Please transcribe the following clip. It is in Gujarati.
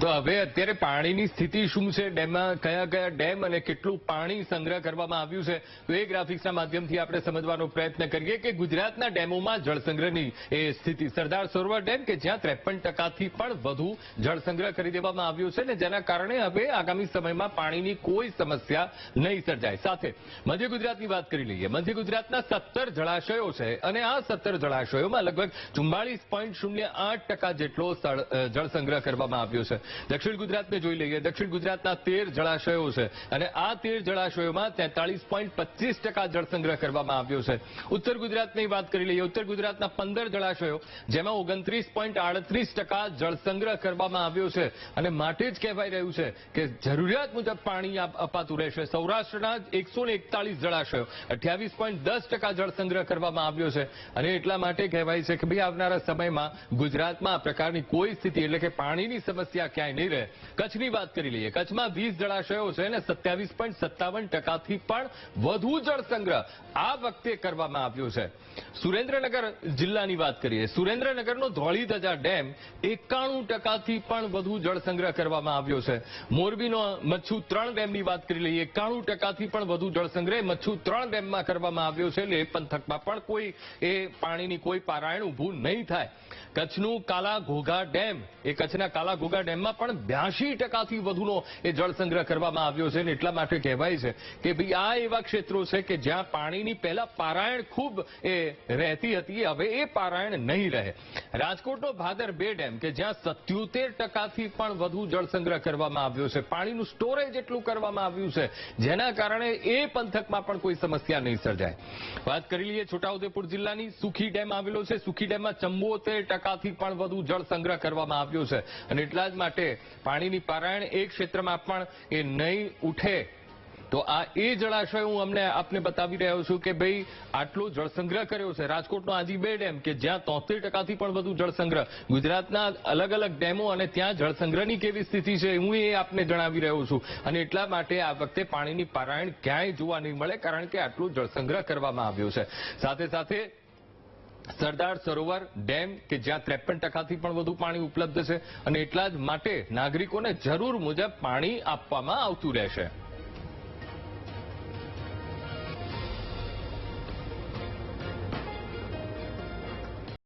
તો હવે અત્યારે પાણીની સ્થિતિ શું છે? ડેમમાં કયા કયા ડેમ અને કેટલું પાણી સંગ્રહ કરવામાં આવ્યું છે? તો એ ગ્રાફિક્સના માધ્યમથી આપણે સમજવાનો પ્રયત્ન કરીએ કે ગુજરાતના ડેમોમાં જળસંગ્રહની એ સ્થિતિ. સરદાર સરોવર ડેમ કે જ્યાં ત્રેપન ટકાથી પણ વધુ જળસંગ્રહ કરી દેવામાં આવ્યો છે ને જેના કારણે હવે આગામી સમયમાં પાણીની કોઈ સમસ્યા નહીં સર્જાય. સાથે મધ્ય ગુજરાતની વાત કરી લઈએ. મધ્ય ગુજરાતના સત્તર જળાશયો છે અને આ સત્તર જળાશયોમાં લગભગ ચુમ્માળીસ પોઈન્ટ શૂન્ય આઠ ટકા જેટલો જળસંગ્રહ કરવામાં આવ્યો છે. દક્ષિણ ગુજરાતને જોઈ લઈએ. દક્ષિણ ગુજરાતના તેર જળાશયો છે અને આ તેર જળાશયોમાં તેતાળીસ પોઈન્ટ પચીસ ટકા જળસંગ્રહ કરવામાં આવ્યો છે. ઉત્તર ગુજરાતની વાત કરી લઈએ. ઉત્તર ગુજરાતના પંદર જળાશયો જેમાં ઓગણત્રીસ પોઈન્ટ આડત્રીસ ટકા જળસંગ્રહ કરવામાં આવ્યો છે. અને માટે જ કહેવાય રહ્યું છે કે જરૂરિયાત મુજબ પાણી અપાતું રહેશે. સૌરાષ્ટ્રના એકસો એકતાલીસ જળાશયો અઠ્યાવીસ પોઈન્ટ દસ ટકા જળસંગ્રહ કરવામાં આવ્યો છે. અને એટલા માટે કહેવાય છે કે ભાઈ આવનારા સમયમાં ગુજરાતમાં આ પ્રકારની કોઈ સ્થિતિ એટલે કે પાણીની સમસ્યા ક્યાંય નહીં રહે. કચ્છની વાત કરી લઈએ. કચ્છમાં વીસ જળાશયો છે અને સત્યાવીસ પણ વધુ જળસંગ્રહ આ વખતે કરવામાં આવ્યો છે. સુરેન્દ્રનગર જિલ્લાની વાત કરીએ. સુરેન્દ્રનગરનો ધોળીધજા ડેમ એકાણું ટકાથી પણ વધુ જળસંગ્રહ કરવામાં આવ્યો છે. મોરબીનો મચ્છુ ત્રણ ડેમની વાત કરી લઈએ. એકાણું ટકાથી પણ વધુ જળસંગ્રહ મચ્છુ ત્રણ ડેમમાં કરવામાં આવ્યો છે. એટલે પંથકમાં પણ કોઈ એ પાણીની કોઈ પારાયણ ઊભું નહીં થાય. કચ્છનું કાલા ઘોઘા ડેમ. એ કચ્છના કાલા ઘોઘા ડેમમાં પણ બ્યાસી ટકાથી વધુનો એ જળસંગ્રહ કરવામાં આવ્યો છે અને એટલા માટે કહેવાય છે કે ભાઈ આ એવા ક્ષેત્રો છે કે જ્યાં પાણીની પહેલા પારાયણ ખૂબ એ રહેતી હતી, હવે એ પારાયણ નહીં રહે. રાજકોટનો ભાદર બે ડેમ કે જ્યાં સત્યોતેર ટકાથી પણ વધુ જળસંગ્રહ કરવામાં આવ્યો છે. પાણીનું સ્ટોરેજ એટલું કરવામાં આવ્યું છે, જેના કારણે એ પંથકમાં પણ કોઈ સમસ્યા નહીં સર્જાય. વાત કરી લઈએ છોટાઉદેપુર જિલ્લાની. સુખી ડેમ આવેલો છે. સુખી ડેમમાં ચંબોતેર ટકાથી પણ વધુ જળ સંગ્રહ કરવામાં આવ્યો છે. અને એટલા જ માટે પાણીની પારાયણ એ ક્ષેત્રમાં પણ એ નહીં ઉઠે. તો આ એ જળાશય હું અમને આપને બતાવી રહ્યો છું કે ભાઈ આટલો જળસંગ્રહ કર્યો છે. રાજકોટનો આજી બે ડેમ કે જ્યાં તોતેર ટકાથી પણ વધુ જળસંગ્રહ ગુજરાતના અલગ અલગ ડેમો અને ત્યાં જળસંગ્રહની કેવી સ્થિતિ છે હું એ આપને જણાવી રહ્યો છું. અને એટલા માટે આ વખતે પાણીની પારાયણ ક્યાંય જોવા નહીં મળે કારણ કે આટલો જળસંગ્રહ કરવામાં આવ્યો છે. સાથે સાથે સરદાર સરોવર ડેમ કે જ્યાં ત્રેપન ટકાથી પણ વધુ પાણી ઉપલબ્ધ છે અને એટલા જ માટે નાગરિકોને જરૂર મુજબ પાણી આપવામાં આવતું રહેશે.